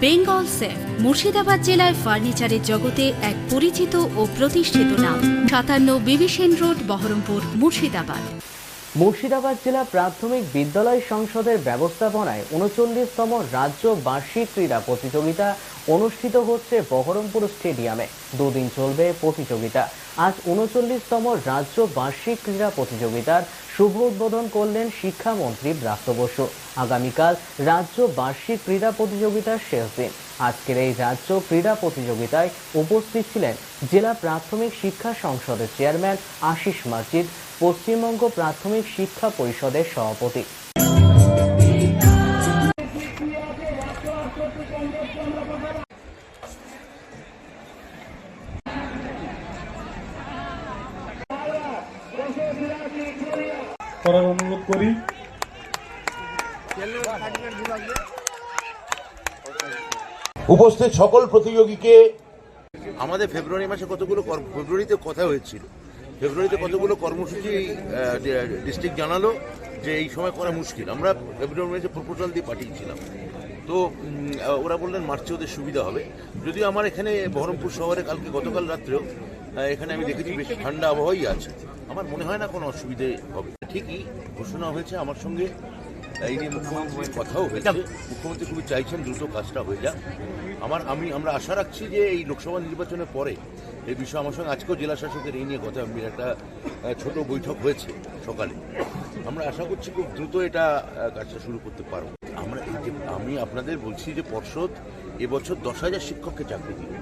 Bengal safe, Murshidabad জেলায় ফার্নিচারের জগতে এক পরিচিত ও প্রতিষ্ঠিত নাম। সাতান্ন বিবিসেন রোড, বহরমপুর, মুর্শিদাবাদ। মুর্শিদাবাদ জেলা প্রাথমিক বিদ্যালয় সংসদের ব্যবস্থাপনায় উনচল্লিশতম রাজ্য বার্ষিক ক্রীড়া প্রতিযোগিতা অনুষ্ঠিত হচ্ছে বহরমপুর স্টেডিয়ামে। দুদিন চলবে প্রতিযোগিতা। আজ উনচল্লিশতম রাজ্য বার্ষিক ক্রীড়া প্রতিযোগিতার শুভ উদ্বোধন করলেন শিক্ষামন্ত্রী ব্রাত্য বসু। আগামীকাল রাজ্য বার্ষিক ক্রীড়া প্রতিযোগিতার শেষ দিন। আজকের এই রাজ্য ক্রীড়া প্রতিযোগিতায় উপস্থিত ছিলেন জেলা প্রাথমিক শিক্ষা সংসদের চেয়ারম্যান আশিস মাজিদ পশ্চিমবঙ্গ প্রাথমিক শিক্ষা পরিষদের সভাপতি। করার অনুরোধ করি। উপস্থিত সকল প্রতিযোগীকে আমাদের ফেব্রুয়ারি মাসে কতগুলো কর- ফেব্রুয়ারিতে কথা হয়েছিল। ফেব্রুয়ারিতে কতগুলো কর্মসূচি ডিস্ট্রিক্ট জানালো যে এই সময় করা মুশকিল। আমরা ফেব্রুয়ারি মাসে প্রপোজাল দিয়ে পাঠিয়েছিলাম। তো ওরা বললেন মার্চে ওদের সুবিধা হবে। যদিও আমার এখানে বহরমপুর শহরে কালকে গতকাল রাত্রেও এখানে আমি দেখেছি বেশ ঠান্ডা আবহাওয়াই আছে। আমার মনে হয় না কোনো অসুবিধে হবে। ঠিকই ঘোষণা হয়েছে আমার সঙ্গে এই নিয়ে মুখ্যমন্ত্রীর কথাও হয়েছে। মুখ্যমন্ত্রী খুবই চাইছেন দ্রুত কাজটা হয়ে যাক। আমার আমি আমরা আশা রাখছি যে এই লোকসভা নির্বাচনের পরে এই বিষয়ে আমার সঙ্গে আজকেও জেলা শাসকের এই নিয়ে কথা আমি একটা ছোট বৈঠক হয়েছে সকালে। আমরা আশা করছি খুব দ্রুত এটা কাজটা শুরু করতে পারব। আমি আপনাদের বলছি যে পর্ষদ এবছর দশ হাজার শিক্ষককে চাকরি দিবে।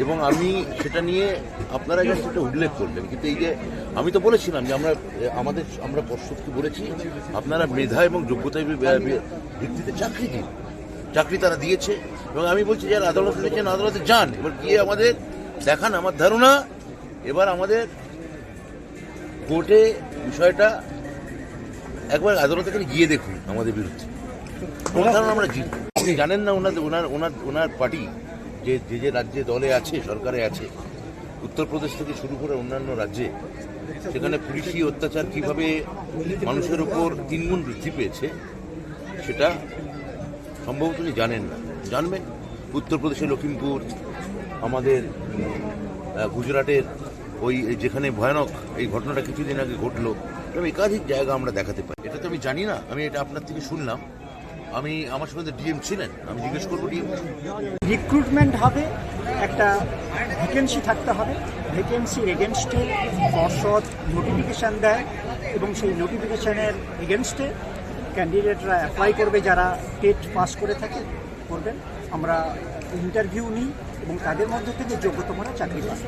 এবং আমি সেটা নিয়ে আপনারা যখন সেটা উল্লেখ করলেন। কিন্তু এই যে আমি তো বলেছিলাম যে আমরা, আমাদের, আমরা পর্ষদকে বলেছি, আপনারা মেধা এবং বি- ভিত্তিতে চাকরি দিন। চাকরি তারা দিয়েছে। এবং আমি বলছি যারা আদালত রয়েছেন আদালতে যান। এবার গিয়ে আমাদের দেখান আমার ধারণা। এবার আমাদের কোর্টে বিষয়টা একবার আদালতে গিয়ে দেখুন আমাদের বিরুদ্ধে। আপনি জানেন না ওনাদের ওনার ওনার ওনার পার্টি যে যে যে রাজ্যে দলে আছে, সরকারে আছে, উত্তরপ্রদেশ থেকে শুরু করে অন্যান্য রাজ্যে, সেখানে পুলিশি অত্যাচার কীভাবে মানুষের উপর তিনগুণ বৃদ্ধি পেয়েছে, সেটা সম্ভবত উনি জানেন না। জানবেন? উত্তরপ্রদেশে লখিমপুর আমাদের গুজরাটের ওই যেখানে ভয়ানক এই ঘটনাটা কিছুদিন আগে ঘটলো একাধিক জায়গা আমরা দেখাতে পারি। এটা তো আমি জানি না, আমি এটা আপনার থেকে শুনলাম। আমি, আমার সঙ্গে ডিএম ছিলেন। আমি জিজ্ঞেস করব ডিএম রিক্রুটমেন্ট হবে, একটা ভ্যাকেন্সি থাকতে হবে। ভ্যাকেন্সির এগেনস্টে পর্ষদ নোটিফিকেশান দেয় এবং সেই নোটিফিকেশানের এগেনস্টে ক্যান্ডিডেটরা অ্যাপ্লাই করবে যারা টেট পাস করে থাকে করবেন আমরা ইন্টারভিউ নিই এবং তাদের মধ্যে থেকে যোগ্যতমরা চাকরি পাবে।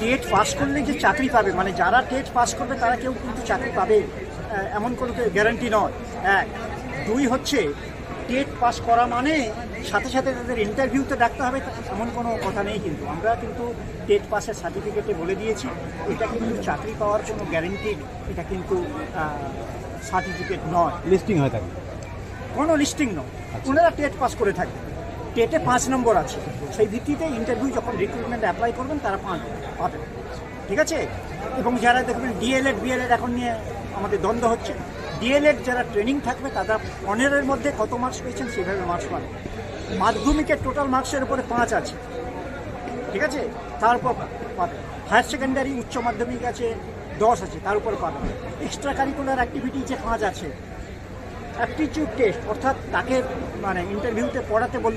টেট পাস করলে যে চাকরি পাবে মানে যারা টেট পাস করবে তারা কেউ কিন্তু চাকরি পাবে এমন কোনো গ্যারান্টি নয়। এক দুই হচ্ছে টেট পাস করা মানে সাথে সাথে তাদের ইন্টারভিউতে ডাকতে হবে এমন কোনো কথা নেই কিন্তু। আমরা কিন্তু টেট পাসের সার্টিফিকেটে বলে দিয়েছি এটা কিন্তু চাকরি পাওয়ার কোনো গ্যারেন্টিড এটা কিন্তু সার্টিফিকেট নয়। লিস্টিং হয়ে থাকে। কোনো লিস্টিং নয়। ওনারা টেট পাস করে থাকে। টেটে পাঁচ নম্বর আছে। সেই ভিত্তিতে ইন্টারভিউ যখন রিক্রুটমেন্ট অ্যাপ্লাই করবেন তারা পাঁচ পাবেন। ঠিক আছে? এবং যারা দেখবেন ডিএলএড বিএলএড এখন নিয়ে আমাদের দ্বন্দ্ব হচ্ছে ডিএলএড যারা ট্রেনিং থাকবে, তারা পনেরোর মধ্যে কত মার্কস পেয়েছেন সেভাবে মার্কস পাবে। মাধ্যমিকের টোটাল মার্কসের উপরে পাঁচ আছে। ঠিক আছে? তারপর পাবে। হায়ার সেকেন্ডারি উচ্চ মাধ্যমিক আছে, দশ আছে, তার উপরে পাবে। এক্সট্রা কারিকুলার অ্যাক্টিভিটি যে পাঁচ আছে অ্যাপটিটিউড টেস্ট অর্থাৎ তাকে মানে ইন্টারভিউতে পড়াতে বল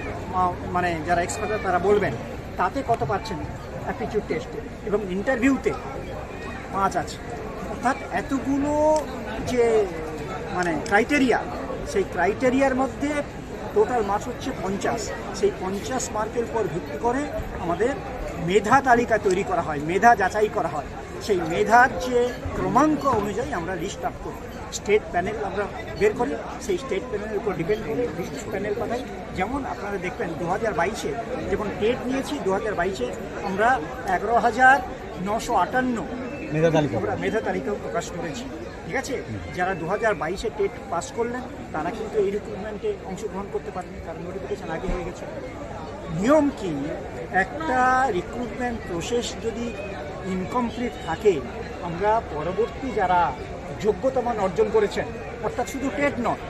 মানে যারা এক্সপার্ট তারা বলবেন, তাতে কত পাচ্ছেন অ্যাপটিটিউড টেস্টে এবং ইন্টারভিউতে পাঁচ আছে। অর্থাৎ এতগুলো যে মানে ক্রাইটেরিয়া সেই ক্রাইটেরিয়ার মধ্যে টোটাল মার্কস হচ্ছে পঞ্চাশ। সেই পঞ্চাশ মার্কের উপর ভিত্তি করে আমাদের মেধা তালিকা তৈরি করা হয়, মেধা যাচাই করা হয়। সেই মেধার যে ক্রমাঙ্ক অনুযায়ী আমরা লিস্ট আপ করি। স্টেট প্যানেল আমরা বের করি, সেই স্টেট প্যানেলের উপর ডিপেন্ড করি ডিস্ট্রিক্ট প্যানেল পাঠাই। যেমন আপনারা দেখবেন দু হাজার বাইশে যখন টেট নিয়েছি দু হাজার বাইশে আমরা এগারো হাজার নশো আটান্ন মেধা তালিকা আমরা মেধা তালিকাও প্রকাশ করেছি ঠিক আছে? যারা দু হাজার বাইশে টেট পাস করলেন তারা কিন্তু এই রিক্রুটমেন্টে অংশগ্রহণ করতে পারেনি কারণ নোটিফিকেশন আগে হয়ে গেছে। নিয়ম কি? একটা রিক্রুটমেন্ট প্রসেস যদি ইনকমপ্লিট থাকে আমরা পরবর্তী যারা যোগ্যতা মান অর্জন করেছেন অর্থাৎ শুধু টেট নয়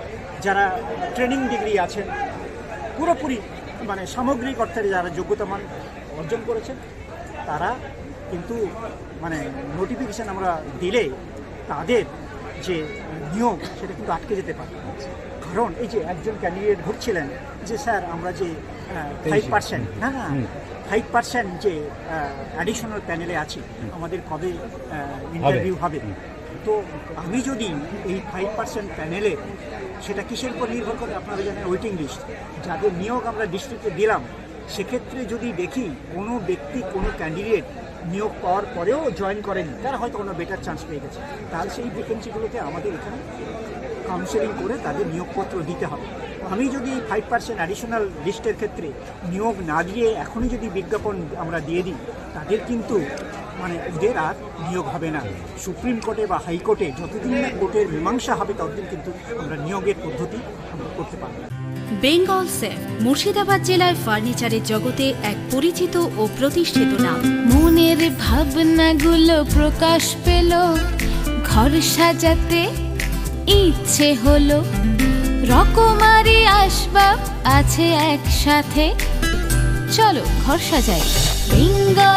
যারা ট্রেনিং ডিগ্রি আছেন পুরোপুরি মানে সামগ্রিক অর্থে যারা যোগ্যতা মান অর্জন করেছেন তারা কিন্তু মানে নোটিফিকেশান আমরা দিলে তাদের যে নিয়োগ সেটা কিন্তু আটকে যেতে পারে। কারণ এই যে একজন ক্যান্ডিডেট ঘুরছিলেন যে স্যার আমরা যে ফাইভ পার্সেন্ট না না ফাইভ পার্সেন্ট যে অ্যাডিশনাল প্যানেলে আছি আমাদের কবে ইন্টারভিউ হবে। তো আমি যদি এই ফাইভ পার্সেন্ট প্যানেলে সেটা কিসের উপর নির্ভর করে? আপনারা জানেন ওয়েটিং লিস্ট যাদের নিয়োগ আমরা ডিস্ট্রিক্টে দিলাম সেক্ষেত্রে যদি দেখি কোনো ব্যক্তি কোনো ক্যান্ডিডেট নিয়োগ পাওয়ার পরেও জয়েন করেনি। তারা হয়তো কোনো বেটার চান্স পেয়ে গেছে। তাহলে সেই ভ্যাকেন্সিগুলোকে আমাদের এখানে কাউন্সেলিং করে তাদের নিয়োগপত্র দিতে হবে। আমি যদি ফাইভ পার্সেন্ট অ্যাডিশনাল লিস্টের ক্ষেত্রে নিয়োগ না দিয়ে এখনই যদি বিজ্ঞাপন আমরা দিয়ে দিই, তাদের কিন্তু মানে ওদের আর নিয়োগ হবে না। সুপ্রিম কোর্টে বা হাইকোর্টে যতদিন না কোর্টের মীমাংসা হবে, ততদিন কিন্তু আমরা নিয়োগের পদ্ধতি আমরা করতে পারব না। বেঙ্গল সেফ, মুর্শিদাবাদ জেলায় ফার্নিচারের জগতে এক পরিচিত ও প্রতিষ্ঠিত নাম। মনের ভাবনাগুলো প্রকাশ পেল, ঘর সাজাতে ইচ্ছে হলো। রকমারি আসবাব আছে একসাথে। চলো ঘর সাজাই। বেঙ্গল